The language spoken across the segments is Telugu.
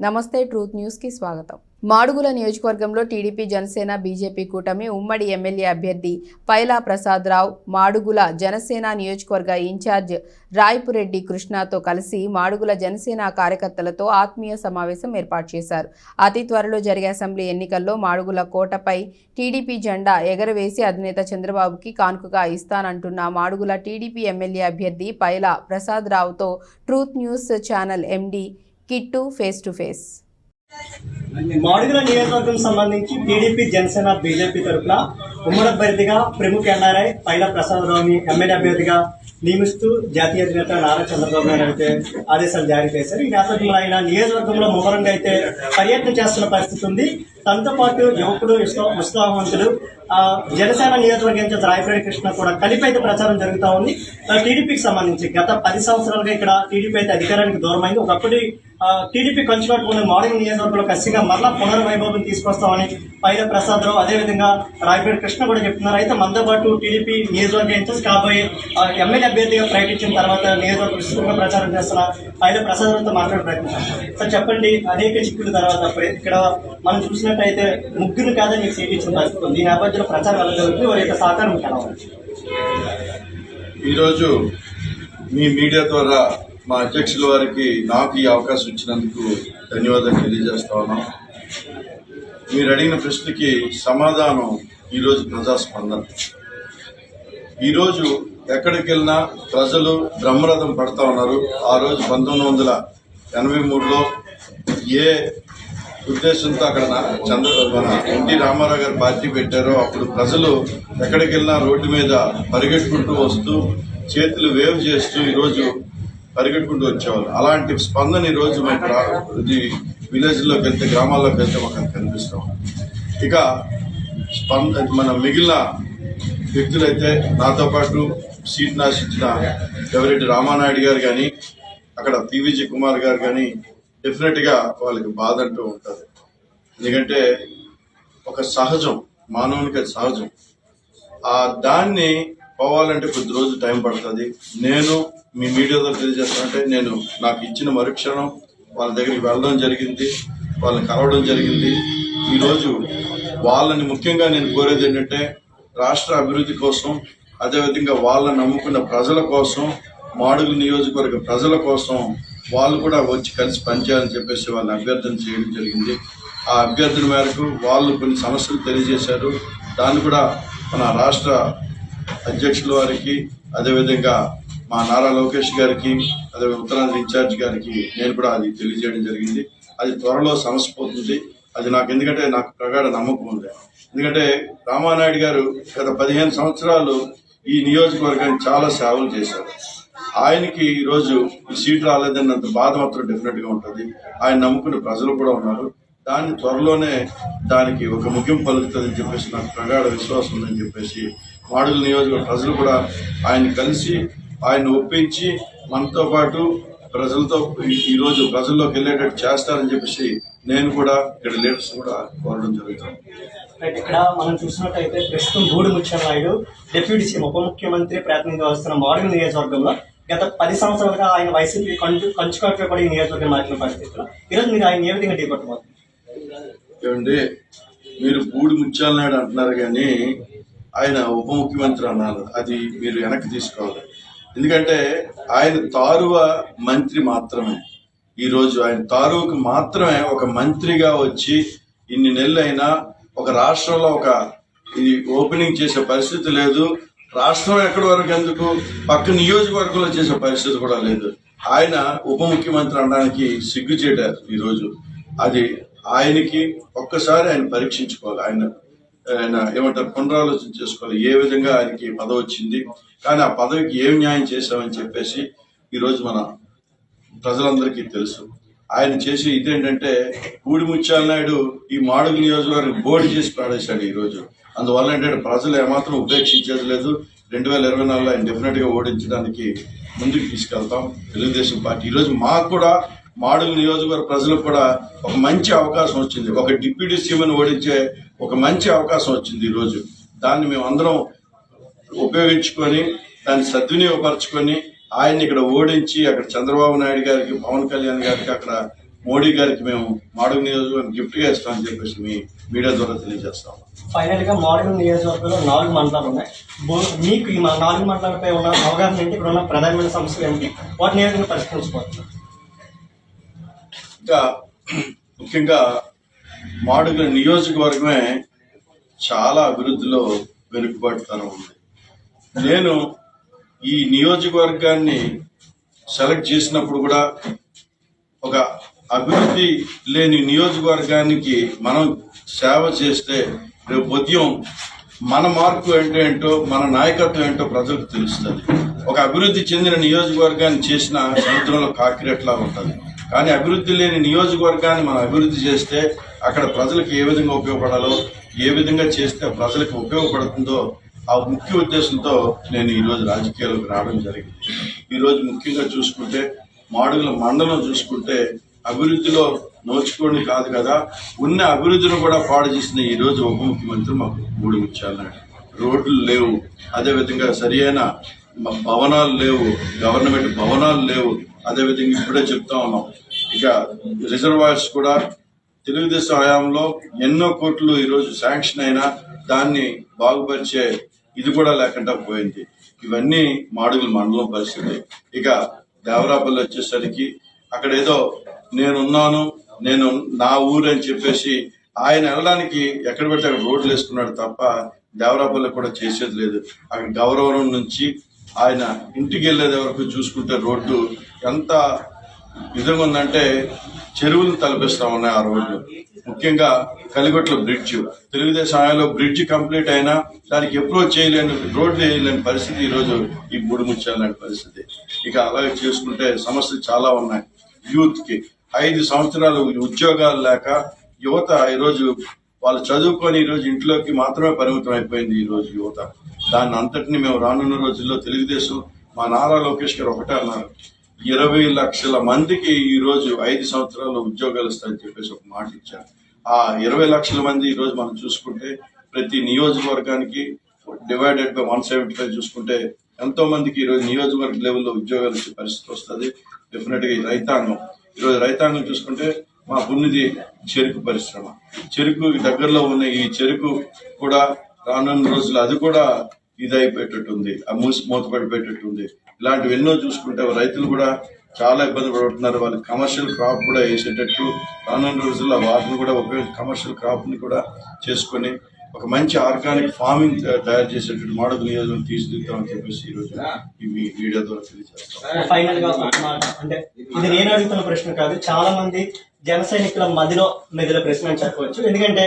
నమస్తే ట్రూత్ న్యూస్కి స్వాగతం. మాడుగుల నియోజకవర్గంలో టీడీపీ జనసేన బీజేపీ కూటమి ఉమ్మడి ఎమ్మెల్యే అభ్యర్థి పైలా ప్రసాద్ రావు మాడుగుల జనసేన నియోజకవర్గ ఇన్ఛార్జ్ రాయపురెడ్డి కృష్ణతో కలిసి మాడుగుల జనసేన కార్యకర్తలతో ఆత్మీయ సమావేశం ఏర్పాటు చేశారు. అతి త్వరలో జరిగే అసెంబ్లీ ఎన్నికల్లో మాడుగుల కోటపై టీడీపీ జెండా ఎగరవేసి అధినేత చంద్రబాబుకి కానుకగా ఇస్తానంటున్న మాడుగుల టీడీపీ ఎమ్మెల్యే అభ్యర్థి Paila Prasad రావుతో truth news channel MD Kittu face to face. Madugula నియోజకవర్గం సంబంధించి టీడీపీ జనసేన బీజేపీ తరఫున ఉమ్మడి అభ్యర్థిగా ప్రముఖ ఎన్ఆర్ఐ పైల ప్రసాదరావుని ఎమ్మెల్యే అభ్యర్థిగా నియమిస్తూ జాతీయ అధినేత నారా చంద్రబాబు నాయుడు అయితే ఆదేశాలు జారీ చేశారు. ఈ నేపథ్యంలో ఆయన నియోజకవర్గంలో ముమ్మరంగా అయితే పర్యటన చేస్తున్న పరిస్థితి ఉంది. తనతో పాటు యువకుడు ఉత్సాహవంతుడు ఆ, జనసేన నియోజకవర్గం ఇన్ఛార్జ్ కృష్ణ కూడా కలిపి అయితే ప్రచారం జరుగుతూ ఉంది. టీడీపీకి సంబంధించి గత పది సంవత్సరాలుగా ఇక్కడ టీడీపీ అయితే అధికారానికి దూరమైంది. ఒకప్పటి టీడీపీ కంచుకట్టుకున్న మోడల్ నియోజకవర్గంలో కసిగా మరలా పునర్వైభవం తీసుకొస్తామని పైల ప్రసాదరావు అదేవిధంగా రాయపేట కృష్ణ కూడా చెప్తున్నారు. అయితే మనతో పాటు టీడీపీ నియోజకవర్గ ఇన్ఛార్జ్ కాబోయే ఆ, ఎమ్మెల్యే అభ్యర్థిగా ప్రకటించిన తర్వాత నియోజకవర్గ విస్తృతంగా ప్రచారం చేస్తున్న. పైల ప్రసాదరావుతో మాట్లాడే ప్రయత్నించాం సార్ చెప్పండి అనేక చిక్కుల తర్వాత ఇక్కడ మనం చూసినట్టయితే ముగ్గురు కాదని మీకు సీట్ ఇచ్చిన పరిస్థితి ఉంది. ఈ నేపథ్యంలో ప్రచారం ఎలా జరుగుతుంది వారి యొక్క సహకారం మీకు ఈరోజు మీ మీడియా ద్వారా మా అధ్యక్షుల వారికి నాకు ఈ అవకాశం ఇచ్చినందుకు ధన్యవాదాలు తెలియజేస్తా ఉన్నాం. మీరు అడిగిన ప్రశ్నకి సమాధానం ఈరోజు ప్రజాస్పందన. ఈరోజు ఎక్కడికి వెళ్ళినా ప్రజలు బ్రహ్మరథం పడతా ఉన్నారు. ఆ రోజు పంతొమ్మిది వందల ఎనభై మూడులో ఏ ఉద్దేశంతో అక్కడ చంద్ర మన ఎన్టీ రామారావు గారు పార్టీ పెట్టారో అప్పుడు ప్రజలు ఎక్కడికి వెళ్ళినా రోడ్డు మీద పరిగెట్టుకుంటూ వస్తూ చేతులు వేవ్ చేస్తూ ఈరోజు పరిగెట్టుకుంటూ వచ్చేవాళ్ళు. అలాంటి స్పందన ఈరోజు మనకు ఇది విలేజ్లోకి వెళ్తే గ్రామాల్లోకి వెళ్తే మాకు కనిపిస్తాం ఇక స్పంద మన మిగిలిన వ్యక్తులైతే నాతో పాటు సీట్ నాశించిన ఎవరెడ్డి రామానాయుడు గారు కానీ అక్కడ పివిజి కుమార్ గారు కానీ డెఫినెట్గా వాళ్ళకి బాధ అంటూ ఉంటుంది. ఎందుకంటే ఒక సహజం మానవునికి అది సహజం. ఆ దాన్ని పోవాలంటే కొద్ది రోజు టైం పడుతుంది. నేను మీ మీడియా ద్వారా తెలియజేస్తానంటే నేను నాకు ఇచ్చిన మరుక్షణం వాళ్ళ దగ్గరికి వెళ్ళడం జరిగింది వాళ్ళని కలవడం జరిగింది. ఈరోజు వాళ్ళని ముఖ్యంగా నేను కోరేది ఏంటంటే రాష్ట్ర అభివృద్ధి కోసం అదేవిధంగా వాళ్ళని నమ్ముకున్న ప్రజల కోసం మాడుగు నియోజకవర్గ ప్రజల కోసం వాళ్ళు కూడా వచ్చి కలిసి పనిచేయాలని చెప్పేసి వాళ్ళని అభ్యర్థన చేయడం జరిగింది. ఆ అభ్యర్థన మేరకు వాళ్ళు కొన్ని సమస్యలు తెలియజేశారు. దాన్ని కూడా మన రాష్ట్ర అధ్యక్షుల వారికి అదేవిధంగా మా నారా లోకేష్ గారికి అదే ఉత్తరాంధ్ర ఇన్ఛార్జ్ గారికి నేను కూడా అది తెలియజేయడం జరిగింది. అది త్వరలో సమస్య పోతుంది అది నాకు ఎందుకంటే నాకు ప్రగాఢ నమ్మకం ఉంది. ఎందుకంటే రామానాయుడు గారు గత పదిహేను సంవత్సరాలు ఈ నియోజకవర్గానికి చాలా సేవలు చేశారు. ఆయనకి ఈరోజు ఈ సీట్ రాలేదన్నంత బాధ మాత్రం డెఫినెట్గా ఉంటుంది. ఆయన నమ్ముకునే ప్రజలు కూడా ఉన్నారు. దాన్ని త్వరలోనే దానికి ఒక ముఖ్యం పలుకుతుందని చెప్పేసి నాకు ప్రగాఢ విశ్వాసం ఉందని చెప్పేసి మాడుగుల నియోజకవర్గ ప్రజలు కూడా ఆయన కలిసి ఆయన ఒప్పించి మనతో పాటు ప్రజలతో ఈ- ఈ రోజు ప్రజల్లోకి వెళ్ళేటట్టు చేస్తారని చెప్పేసి నేను కూడా ఇక్కడ లీడర్స్ కూడా కోరడం జరుగుతుంది. ఇక్కడ మనం చూసినట్టయితే ప్రస్తుతం గూడు ముత్యాలనాయుడు డిప్యూటీ సీఎం ఉప ముఖ్యమంత్రి ప్రాతినిధ్యం వస్తున్న మాడుగుల నియోజకవర్గంలో గత పది సంవత్సరాలుగా ఆయన వైసీపీ కంచు ఈ నియోజకవర్గం మార్చిన పరిస్థితుల్లో ఈరోజు మీరు ఆయన ఏ విధంగా ఢీకొట్టబోతున్నారు? ఏమండి మీరు బూడి ముత్యాలనాయుడు అంటున్నారు కానీ ఆయన ఉప ముఖ్యమంత్రి అన్నారు. అది మీరు వెనక్కి తీసుకోవాలి. ఎందుకంటే ఆయన తారువ మంత్రి మాత్రమే. ఈరోజు ఆయన తారువుకు మాత్రమే ఒక మంత్రిగా వచ్చి ఇన్ని నెలలు అయినా ఒక రాష్ట్రంలో ఒక ఇది ఓపెనింగ్ చేసే పరిస్థితి లేదు. రాష్ట్రం ఎక్కడి వరకు ఎందుకు? పక్క నియోజకవర్గంలో చేసే పరిస్థితి కూడా లేదు. ఆయన ఉప ముఖ్యమంత్రి అనడానికి సిగ్గు చేయడారు ఈరోజు అది ఆయనకి ఒక్కసారి ఆయన పరీక్షించుకోవాలి. ఆయన ఆయన ఏమంటారు పునరాలోచన చేసుకోవాలి. ఏ విధంగా ఆయనకి పదవి వచ్చింది? కానీ ఆ పదవికి ఏం న్యాయం చేశామని చెప్పేసి ఈరోజు మన ప్రజలందరికీ తెలుసు. ఆయన చేసి ఇదేంటంటే కూడి ముత్యాల నాయుడు ఈ మాడుగు నియోజకవర్గం బోర్డు చేసి పాడేశాడు ఈరోజు. అందువల్ల ఏంటంటే ప్రజలు ఏమాత్రం ఉపేక్షించేది లేదు. రెండు వేల ఇరవై నాలుగులో ఆయన డెఫినెట్గా ఓడించడానికి ముందుకు తీసుకెళ్తాం. తెలుగుదేశం పార్టీ. ఈరోజు మాకు కూడా మాడుగు నియోజకవర్గ ప్రజలకు కూడా ఒక మంచి అవకాశం వచ్చింది. ఒక డిప్యూటీ సీఎంని ఓడించే ఒక మంచి అవకాశం వచ్చింది ఈ రోజు. దాన్ని మేము అందరం ఉపయోగించుకొని దాన్ని సద్వినియోగపరచుకొని ఆయన్ని ఇక్కడ ఓడించి అక్కడ చంద్రబాబు నాయుడు గారికి పవన్ కళ్యాణ్ గారికి అక్కడ మోడీ గారికి మేము మాడుగు నియోజకవర్గం గిఫ్ట్గా ఇస్తామని చెప్పేసి మీ మీడియా ద్వారా తెలియజేస్తాం. ఫైనల్గా మాడుగుల నియోజకవర్గంలో నాలుగు మండలాలు ఉన్నాయి. మీకు ఈ మా- నాలుగు మండలాలపై ఉన్న అవగాహన ఏంటి? ఇక్కడ ఉన్న ప్రధానమైన సమస్యలు ఏంటి? వాటిని ఏ విధంగా పరిష్కరించుకోవచ్చు ఇంకా ముఖ్యంగా మాడుగుల నియోజకవర్గమే చాలా అభివృద్ధిలో వెనుకబాటుతనం ఉంది. నేను ఈ నియోజకవర్గాన్ని సెలెక్ట్ చేసినప్పుడు కూడా ఒక అభివృద్ధి లేని నియోజకవర్గానికి మనం సేవ చేస్తే రేపు ఉదయం మన మార్పు ఏంటో ఏంటో మన నాయకత్వం ఏంటో ప్రజలకు తెలుస్తుంది. ఒక అభివృద్ధి చెందిన నియోజకవర్గాన్ని చేసిన సముద్రంలో కాకిరెట్లా ఉంటుంది. కానీ అభివృద్ధి లేని నియోజకవర్గాన్ని మనం అభివృద్ధి చేస్తే అక్కడ ప్రజలకు ఏ విధంగా ఉపయోగపడాలో ఏ విధంగా చేస్తే ప్రజలకు ఉపయోగపడుతుందో ఆ ముఖ్య ఉద్దేశంతో నేను ఈరోజు రాజకీయాలకు రావడం జరిగింది. ఈరోజు ముఖ్యంగా చూసుకుంటే మాడుగుల మండలం చూసుకుంటే అభివృద్ధిలో నోచుకోండి కాదు కదా ఉన్న అభివృద్ధిని కూడా పాడు చేసిన ఈరోజు ఉప ముఖ్యమంత్రి మాకు మూడు ముత్యాలన్నాడు రోడ్లు లేవు. అదేవిధంగా సరియైన భవనాలు లేవు. గవర్నమెంట్ భవనాలు లేవు. అదేవిధంగా ఇప్పుడే చెప్తా ఉన్నాం. ఇక రిజర్వాయర్స్ కూడా తెలుగుదేశం హయాంలో ఎన్నో కోట్లు ఈరోజు శాంక్షన్ అయినా దాన్ని బాగుపరిచే ఇది కూడా లేకుండా పోయింది. ఇవన్నీ మాడుగుల మండలం పరిస్థితి. ఇక దేవరాపల్లి వచ్చేసరికి అక్కడ ఏదో నేనున్నాను నేను నా ఊరు అని చెప్పేసి ఆయన వెళ్ళడానికి ఎక్కడ పెడితే అక్కడ రోడ్లు వేసుకున్నాడు తప్ప దేవరాపల్లి కూడా చేసేది లేదు. అక్కడ గౌరవం నుంచి ఆయన ఇంటికి వెళ్ళేది వరకు చూసుకుంటే రోడ్డు ఎంత విధంగా ఉందంటే చెరువులు తలపిస్తా ఉన్నాయి ఆ రోడ్లు ముఖ్యంగా కలిగొట్ల బ్రిడ్జ్. తెలుగుదేశం హయాంలో బ్రిడ్జ్ కంప్లీట్ అయినా దానికి అప్రోచ్ చేయలేని రోడ్లు వేయలేని పరిస్థితి ఈరోజు ఈ మూడు ముచ్చాలనే పరిస్థితి. ఇక అలాగే చేసుకుంటే సమస్యలు చాలా ఉన్నాయి. యూత్కి ఐదు సంవత్సరాలు ఉద్యోగాలు లేక యువత ఈరోజు వాళ్ళు చదువుకొని ఈరోజు ఇంట్లోకి మాత్రమే పరిమితం అయిపోయింది ఈరోజు యువత. దాన్ని అంతటిని మేము రానున్న రోజుల్లో తెలుగుదేశం మా నారా లోకేష్ గారు ఒకటే అన్నారు. ఇరవై లక్షల మందికి ఈరోజు ఐదు సంవత్సరాలు ఉద్యోగాలు ఇస్తాయని చెప్పేసి ఒక మాట ఇచ్చారు. ఆ ఇరవై లక్షల మంది ఈరోజు మనం చూసుకుంటే ప్రతి నియోజకవర్గానికి divided by one seventy five చూసుకుంటే ఎంతో మందికి ఈ రోజు నియోజకవర్గ లెవెల్లో ఉద్యోగాలు ఇచ్చే పరిస్థితి వస్తుంది. డెఫినెట్గా ఈ రైతాంగం. ఈరోజు రైతాంగం చూసుకుంటే మా ఉన్నది చెరుకు పరిశ్రమ. చెరుకు దగ్గరలో ఉన్న ఈ చెరుకు కూడా రానున్న రోజులు అది కూడా ఇది అయిపోయేటట్టుంది ఆ మూసి మూతపడిపోయేటట్టుంది. ఇలాంటివి ఎన్నో చూసుకుంటే రైతులు కూడా చాలా ఇబ్బంది పడుతున్నారు. వాళ్ళు కమర్షియల్ క్రాప్ కూడా వేసేటట్టు రానున్న రోజుల్లో వాటిని కూడా ఉపయోగ కమర్షియల్ క్రాప్ని కూడా చేసుకొని ఒక మంచి ఆర్గానిక్ ఫార్మింగ్ తయారు చేసేటట్టు మోడల్ నియోజకవర్గం తీర్చిదిద్దామని చెప్పేసి ఈ రోజు ఈ ద్వారా తెలియజేస్తాం ఫైనల్గా అంటే ఇది నేను అడుగుతున్న ప్రశ్న కాదు. చాలా మంది జన సైనికుల మధ్యలో మెదిలే ప్రశ్న అని చెప్పవచ్చు ఎందుకంటే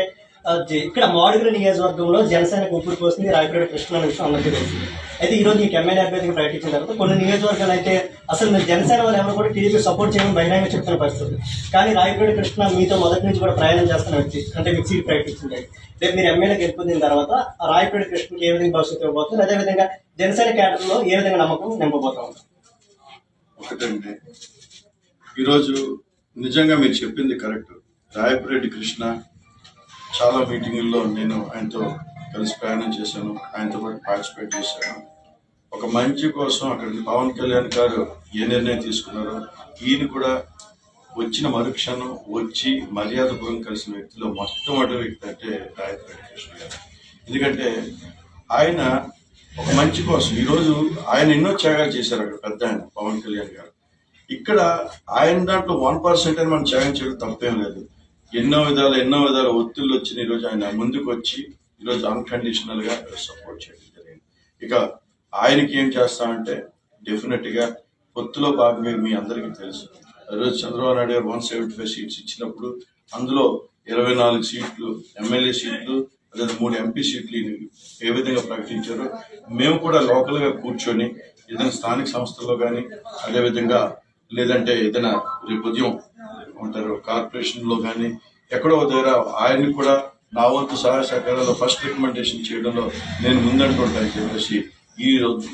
ఇక్కడ మాడుగుల నియోజకవర్గంలో జనసేన గుప్పుడు పోస్తుంది రాయపేట కృష్ణ అనే విషయం అందరికీ తెలుసు. అయితే ఈ రోజు మీకు ఎమ్మెల్యే అభ్యర్థిగా ప్రకటించిన తర్వాత కొన్ని నియోజకవర్గాలు అయితే అసలు మీరు జనసేన వాళ్ళు ఎవరు కూడా టీడీపీ సపోర్ట్ చేయడం బహిరంగ చెప్తున్న పరిస్థితి. కానీ రాయపేట కృష్ణ మీతో మొదటి నుంచి కూడా ప్రయాణం చేస్తున్న వ్యక్తి అంటే మీకు సీట్ ప్రకటించింది. రేపు మీరు ఎమ్మెల్యే గెలుపొందిన తర్వాత ఆ కృష్ణకి ఏ విధంగా భవిష్యత్తు ఇవ్వబోతుంది? అదేవిధంగా జనసేన క్యాడర్లో ఏ విధంగా నమ్మకం నింపబోతా ఉంది ఒకటంటే ఈరోజు నిజంగా మీరు చెప్పింది కరెక్ట్. రాయపురెడ్డి కృష్ణ చాలా మీటింగుల్లో నేను ఆయనతో కలిసి ప్రయాణం చేశాను ఆయనతో పాటు పార్టిసిపేట్ చేశాను. ఒక మంచి కోసం అక్కడికి పవన్ కళ్యాణ్ గారు ఏ నిర్ణయం తీసుకున్నారో ఈయన కూడా వచ్చిన మరుక్షణం వచ్చి మర్యాదపూర్వకం కలిసిన వ్యక్తిలో మొట్టమొదటి వ్యక్తి అంటే రాయపురెడ్డి వెంకటేశ్వర గారు. ఎందుకంటే ఆయన ఒక మంచి కోసం ఈరోజు ఆయన ఎన్నో త్యాగాలు చేశారు అక్కడ పెద్ద ఆయన పవన్ కళ్యాణ్ గారు. ఇక్కడ ఆయన దాంట్లో వన్ పర్సెంట్ అని మనం త్యాగం చేయడం తప్పేం లేదు. ఎన్నో విధాలు ఎన్నో విధాల ఒత్తిళ్ళు వచ్చిన ఈరోజు. ఆయన ముందుకు వచ్చి ఈరోజు అన్కండిషనల్గా సపోర్ట్ చేయడం జరిగింది. ఇక ఆయనకి ఏం చేస్తామంటే డెఫినెట్గా పొత్తులో భాగంగా మీ అందరికీ తెలుసు. ఈరోజు చంద్రబాబు నాయుడు గారు వన్ సెవెంటీ ఫైవ్ సీట్స్ ఇచ్చినప్పుడు అందులో ఇరవై నాలుగు సీట్లు ఎమ్మెల్యే సీట్లు అదే మూడు ఎంపీ సీట్లు ఏ విధంగా ప్రకటించారో మేము కూడా లోకల్గా కూర్చొని ఏదైనా స్థానిక సంస్థల్లో కానీ అదేవిధంగా లేదంటే ఏదైనా రేపు ఉదయం ఉంటారు. కార్పొరేషన్లో కానీ ఎక్కడో ఒక దగ్గర ఆయన్ని కూడా నా వంతు సహాయ సహకారాలు ఫస్ట్ రికమెండేషన్ చేయడంలో నేను ముందంటుంటాను చెప్పేసి ఈ రోజు